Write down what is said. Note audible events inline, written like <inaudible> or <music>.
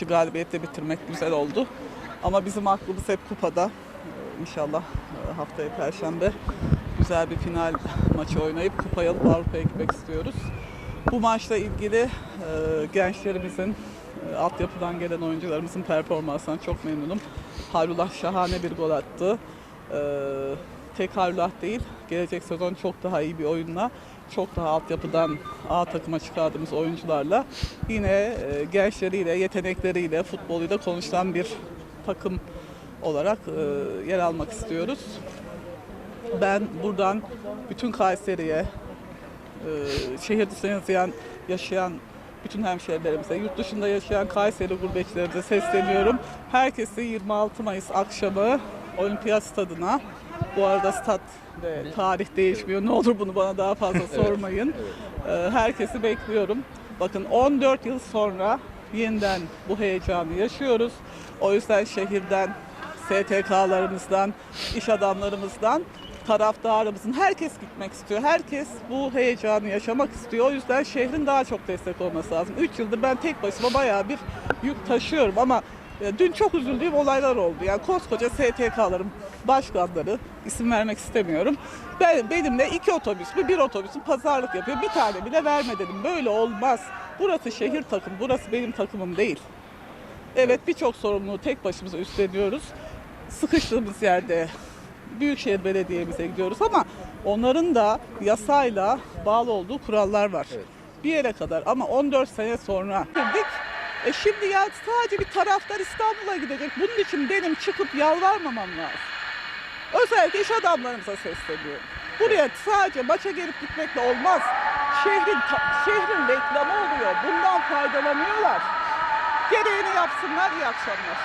maçı galibiyetle bitirmek güzel oldu. Ama bizim aklımız hep kupada. Ee, İnşallah e, haftaya Perşembe güzel bir final maçı oynayıp kupayı alıp Avrupa'ya gitmek istiyoruz. Bu maçla ilgili e, gençlerimizin, e, altyapıdan gelen oyuncularımızın performansından çok memnunum. Hayrullah şahane bir gol attı. Tek Hayrullah değil, gelecek sezon çok daha iyi bir oyunla, çok daha altyapıdan A takıma çıkardığımız oyuncularla yine e, gençleriyle, yetenekleriyle, futboluyla konuşulan bir takım olarak e, yer almak istiyoruz. Ben buradan bütün Kayseri'ye, e, şehir dışında yaşayan bütün hemşehrilerimize, yurt dışında yaşayan Kayseri gurbetçilerimize sesleniyorum. Herkesi 26 Mayıs akşamı Olimpiyat Stadı'na, bu arada stat ve tarih değişmiyor, ne olur bunu bana daha fazla <laughs> sormayın. E, Herkesi bekliyorum. Bakın 14 yıl sonra yeniden bu heyecanı yaşıyoruz. O yüzden şehirden, STK'larımızdan, iş adamlarımızdan, taraftarımızın herkes gitmek istiyor. Herkes bu heyecanı yaşamak istiyor. O yüzden şehrin daha çok destek olması lazım. 3 yıldır ben tek başıma bayağı bir yük taşıyorum ama dün çok üzüldüğüm olaylar oldu. Yani koskoca STK'ların başkanları, isim vermek istemiyorum. Ben, benimle iki otobüs mü bir otobüs mü pazarlık yapıyor. Bir tane bile verme dedim. Böyle olmaz. Burası şehir takım, burası benim takımım değil. Evet birçok sorumluluğu tek başımıza üstleniyoruz. Sıkıştığımız yerde Büyükşehir Belediye'mize gidiyoruz ama onların da yasayla bağlı olduğu kurallar var. Bir yere kadar ama 14 sene sonra girdik. E şimdi ya sadece bir taraftar İstanbul'a gidecek. Bunun için benim çıkıp yalvarmamam lazım. Özellikle iş adamlarımıza sesleniyorum. Buraya sadece maça gelip gitmekle olmaz. Şehrin şehrin reklamı oluyor. Bundan faydalanıyorlar. Gereğini yapsınlar. İyi akşamlar.